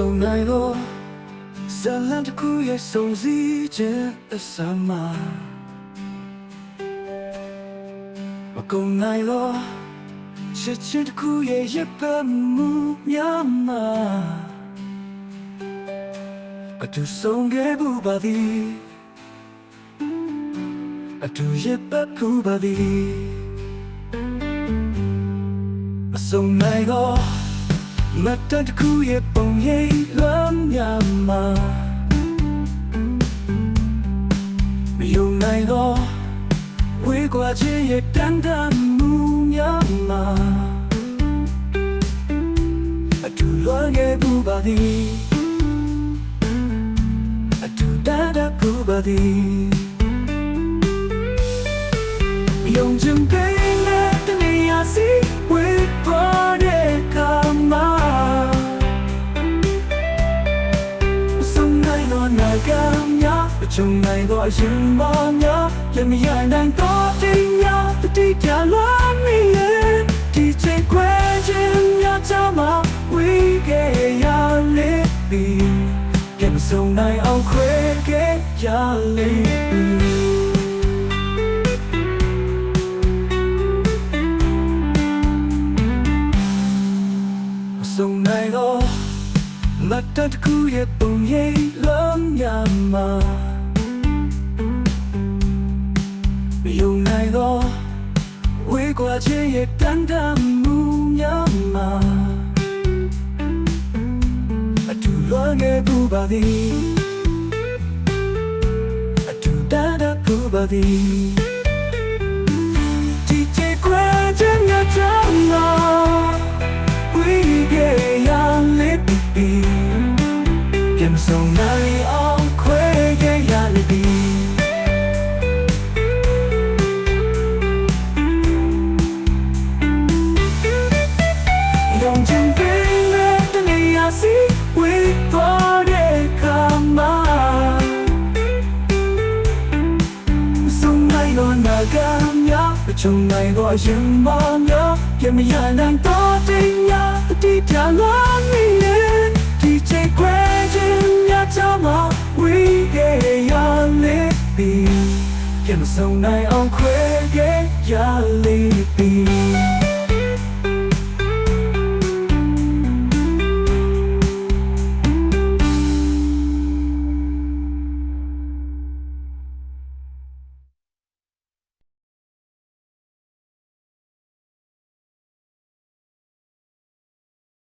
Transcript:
စုံနိုင်တော့ဇလန်တစ်ခုရဲ့စုံစည်းခြင်းအစမှာမကုန်နိုင်တော့ချစ်ချင်းတစ်ခုရဲ့ရပတ်မှုများမှာအတူဆုံးခဲ့ဘူးပါသည်အတူရပတ်ခုပါသည်မစုံနိုင်တော့ မတ်တတခုရဲ့ပုံရိပ်လမ်းများမှာမယုံနိုင်တော့ဝေးကွာခြင်းရဲ့တန်တမှုများမှာအတူလွန်ခဲ့ဘူးပါသည်အတူတန်တဘူးပါသည်ယုံကြည်ပေးတဲ့တနေရာစီ နိုင်တော့နာကများအချုံနိုင်တော့အရင်မများရမရနိုင်တော့တင်များတတိကြလာမီရဲ့ဒီချိန်ခွဲခြင်းများချမဝေးခဲ့ရလေပြီကဲမဆုံးနိုင်အောင်ခွဲခဲ့ရလေပြီမဆုံးနိုင်တော့မတ်တတခုရဲ့ပုံရိပ်လုံး ဝေးကွာခြင်းရဲ့တန်တမှုများမှာအတူလွန်ခဲ့ဘူးပါသည်အတူတန်တဘူးပါသည် DJ Grand ညချမ်းလာ We ကများအချုံနိုင်တော့ရင်မများပြမရနိုင်တော့တင်များတတိပြလာမီရဲ့ဒီချိန်ခွဲခြင်းများချမဝေးခဲ့ရလေပြီပြမဆုံးနိုင်အောင်ခွဲခဲ့ရလေ